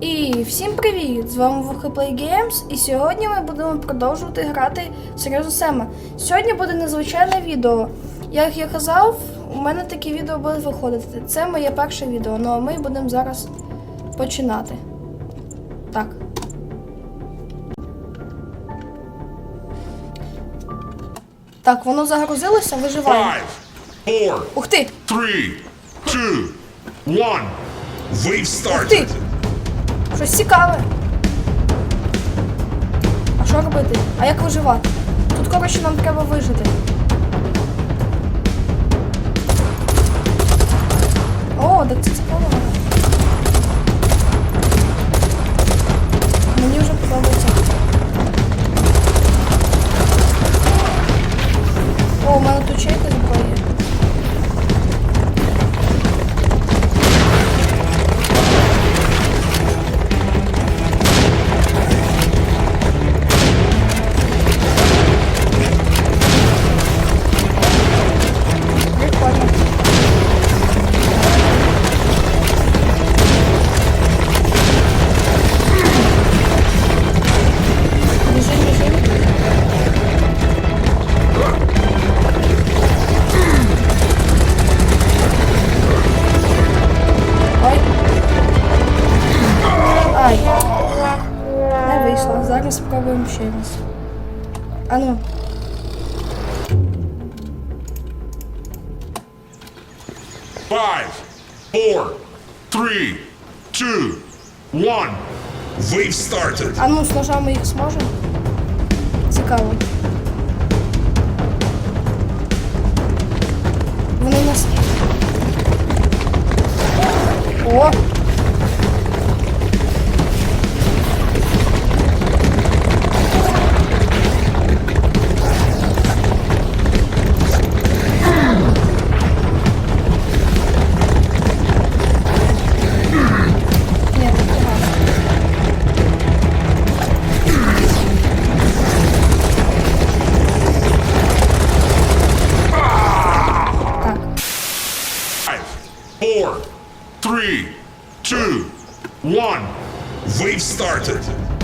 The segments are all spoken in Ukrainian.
І всім привіт! З вами VHPlay Games, і сьогодні ми будемо продовжувати грати серйозу Сема. Сьогодні буде незвичайне відео. Як я казав, у мене такі відео будуть виходити. Це моє перше відео, ну а ми будемо зараз починати. Так. Так, воно загрузилося, виживаємо. Five, four, Ух ти! three, two, one. Wave Ух ти! Щось цікаве. А що робити? А як виживати? Тут, коротше, нам треба вижити. А ну. Five, four, three, two, one. We've started. А ну, з ножами їх зможемо? Цікаво. Wave started.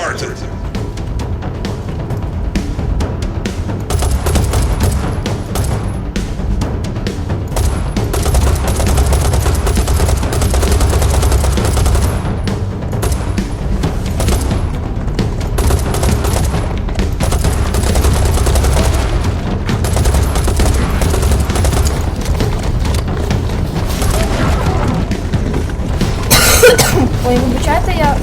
Started. Ой, вибачайте, я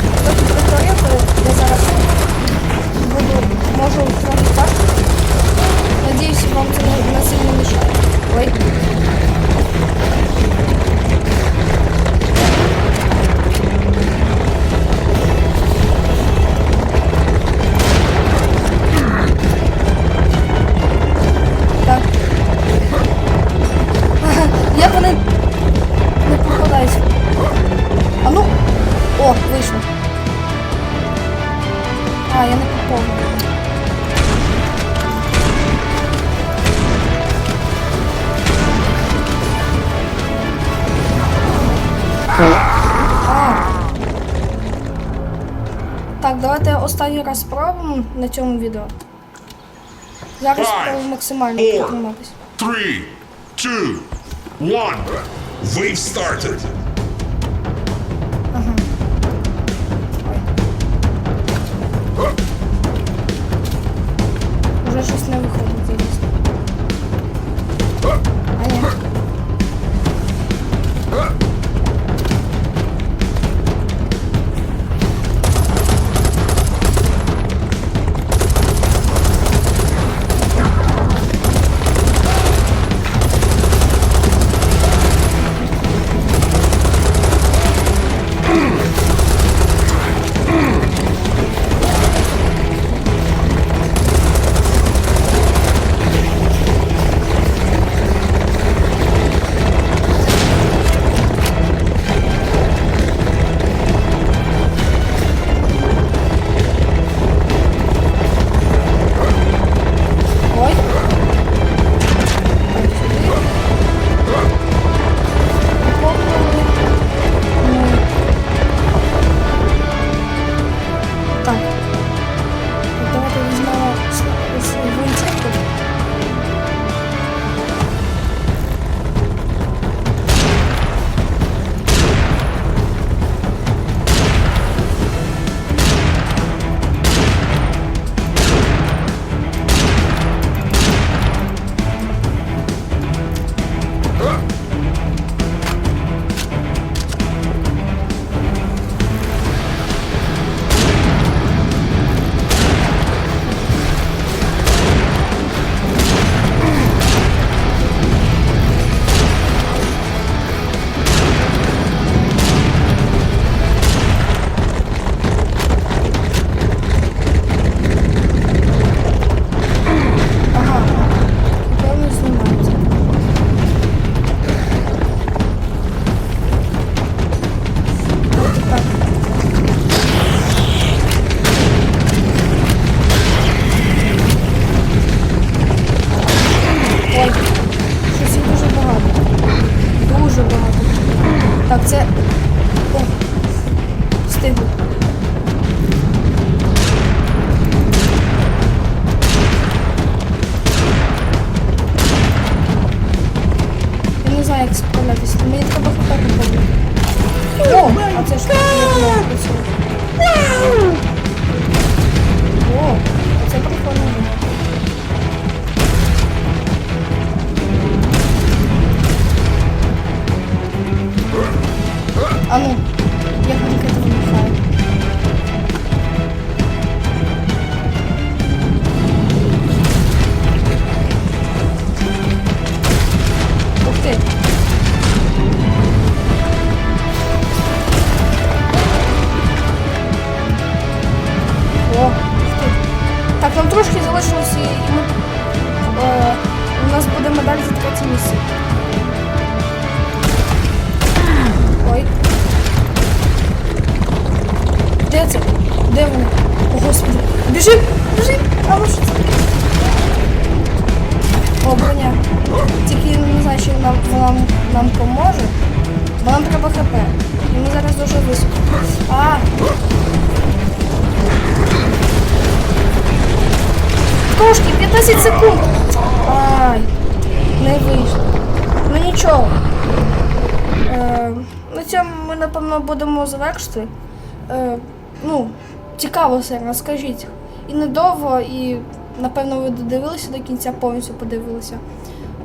О, вийшло. А, я не попав. А. Так, давайте останній раз спробуємо на цьому відео. Зараз Five, спробуємо максимально four. підтриматись. Three, two, one. Wave started. Де вони? О, господи. Біжи! Біжи! А ну що це? О, броня. Тільки не знаю, чи нам, вона нам поможе. Бо нам треба хп. І ми зараз дуже високо. А! Трошки, 15 секунд. Ай, не вийшло. Ну нічого. Е, на цьому ми, напевно, будемо завершити. Е, ну, цікаво все, розкажіть. І недовго, і напевно ви додивилися до кінця, повністю подивилися.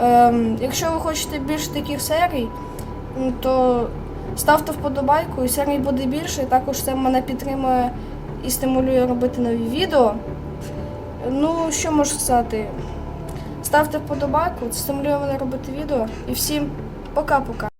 Е, якщо ви хочете більше таких серій, то ставте вподобайку, і серій буде більше. Також це мене підтримує і стимулює робити нові відео. Ну, що можу сказати? ставте вподобайку, це стимулює мене робити відео. І всім пока-пока.